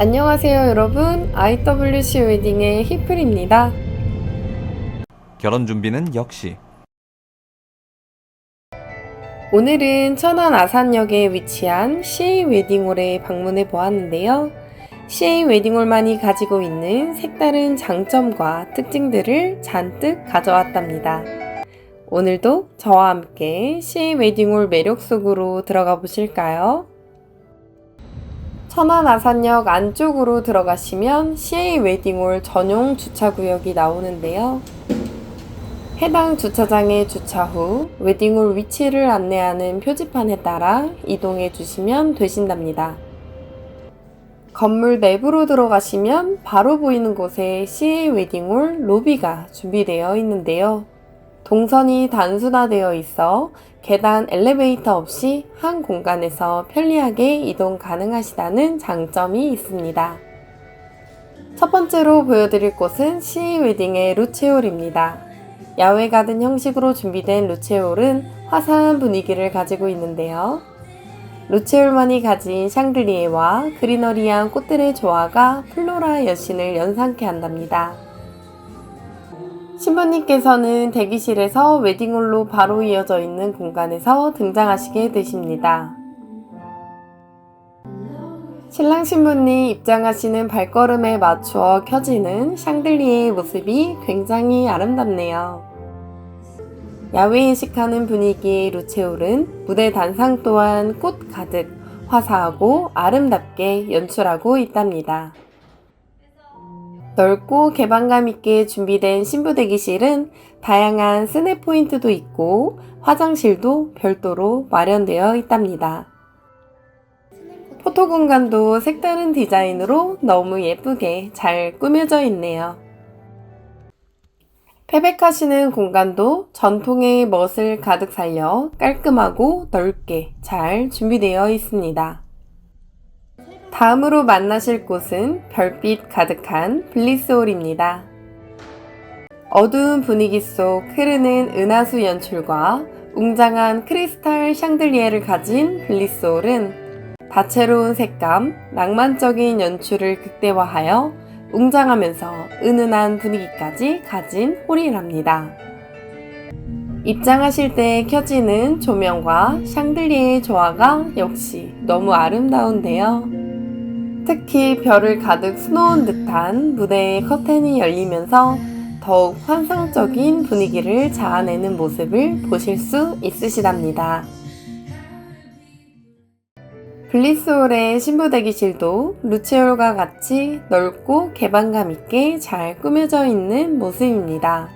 안녕하세요 여러분 IWC 웨딩의 히플입니다. 결혼 준비는 역시 오늘은 천안 아산역에 위치한 CA 웨딩홀에 방문해 보았는데요. CA 웨딩홀만이 가지고 있는 색다른 장점과 특징들을 잔뜩 가져왔답니다. 오늘도 저와 함께 CA 웨딩홀 매력 속으로 들어가 보실까요? 천안 아산역 안쪽으로 들어가시면 CA 웨딩홀 전용 주차구역이 나오는데요. 해당 주차장에 주차 후 웨딩홀 위치를 안내하는 표지판에 따라 이동해 주시면 되신답니다. 건물 내부로 들어가시면 바로 보이는 곳에 CA 웨딩홀 로비가 준비되어 있는데요. 동선이 단순화되어 있어 계단 엘리베이터 없이 한 공간에서 편리하게 이동 가능하시다는 장점이 있습니다. 첫 번째로 보여드릴 곳은 CA 웨딩의 루체홀입니다. 야외 가든 형식으로 준비된 루체홀은 화사한 분위기를 가지고 있는데요. 루체홀만이 가진 샹들리에와 그리너리한 꽃들의 조화가 플로라 여신을 연상케 한답니다. 신부님께서는 대기실에서 웨딩홀로 바로 이어져 있는 공간에서 등장하시게 되십니다. 신랑 신부님 입장하시는 발걸음에 맞추어 켜지는 샹들리에의 모습이 굉장히 아름답네요. 야외 인식하는 분위기의 루체홀은 무대 단상 또한 꽃 가득 화사하고 아름답게 연출하고 있답니다. 넓고 개방감 있게 준비된 신부 대기실은 다양한 스냅 포인트도 있고 화장실도 별도로 마련되어 있답니다. 포토 공간도 색다른 디자인으로 너무 예쁘게 잘 꾸며져 있네요. 패백하시는 공간도 전통의 멋을 가득 살려 깔끔하고 넓게 잘 준비되어 있습니다. 다음으로 만나실 곳은 별빛 가득한 블리스홀입니다. 어두운 분위기 속 흐르는 은하수 연출과 웅장한 크리스탈 샹들리에를 가진 블리스홀은 다채로운 색감, 낭만적인 연출을 극대화하여 웅장하면서 은은한 분위기까지 가진 홀이랍니다. 입장하실 때 켜지는 조명과 샹들리에의 조화가 역시 너무 아름다운데요. 특히 별을 가득 수놓은 듯한 무대의 커튼이 열리면서 더욱 환상적인 분위기를 자아내는 모습을 보실 수 있으시답니다. 블리스홀의 신부 대기실도 루체홀과 같이 넓고 개방감 있게 잘 꾸며져 있는 모습입니다.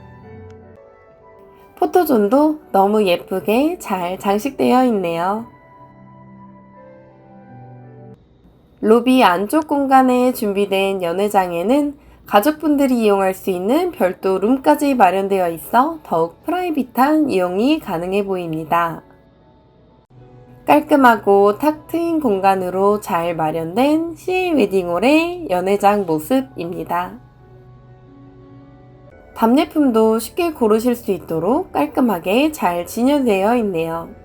포토존도 너무 예쁘게 잘 장식되어 있네요. 로비 안쪽 공간에 준비된 연회장에는 가족분들이 이용할 수 있는 별도 룸까지 마련되어 있어 더욱 프라이빗한 이용이 가능해 보입니다. 깔끔하고 탁 트인 공간으로 잘 마련된 CA 웨딩홀의 연회장 모습입니다. 답례품도 쉽게 고르실 수 있도록 깔끔하게 잘 진열되어 있네요.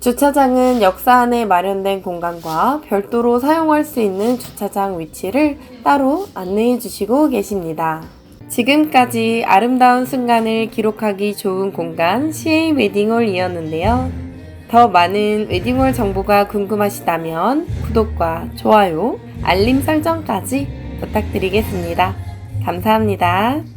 주차장은 역사 안에 마련된 공간과 별도로 사용할 수 있는 주차장 위치를 따로 안내해 주시고 계십니다. 지금까지 아름다운 순간을 기록하기 좋은 공간 CA 웨딩홀이었는데요. 더 많은 웨딩홀 정보가 궁금하시다면 구독과 좋아요, 알림 설정까지 부탁드리겠습니다. 감사합니다.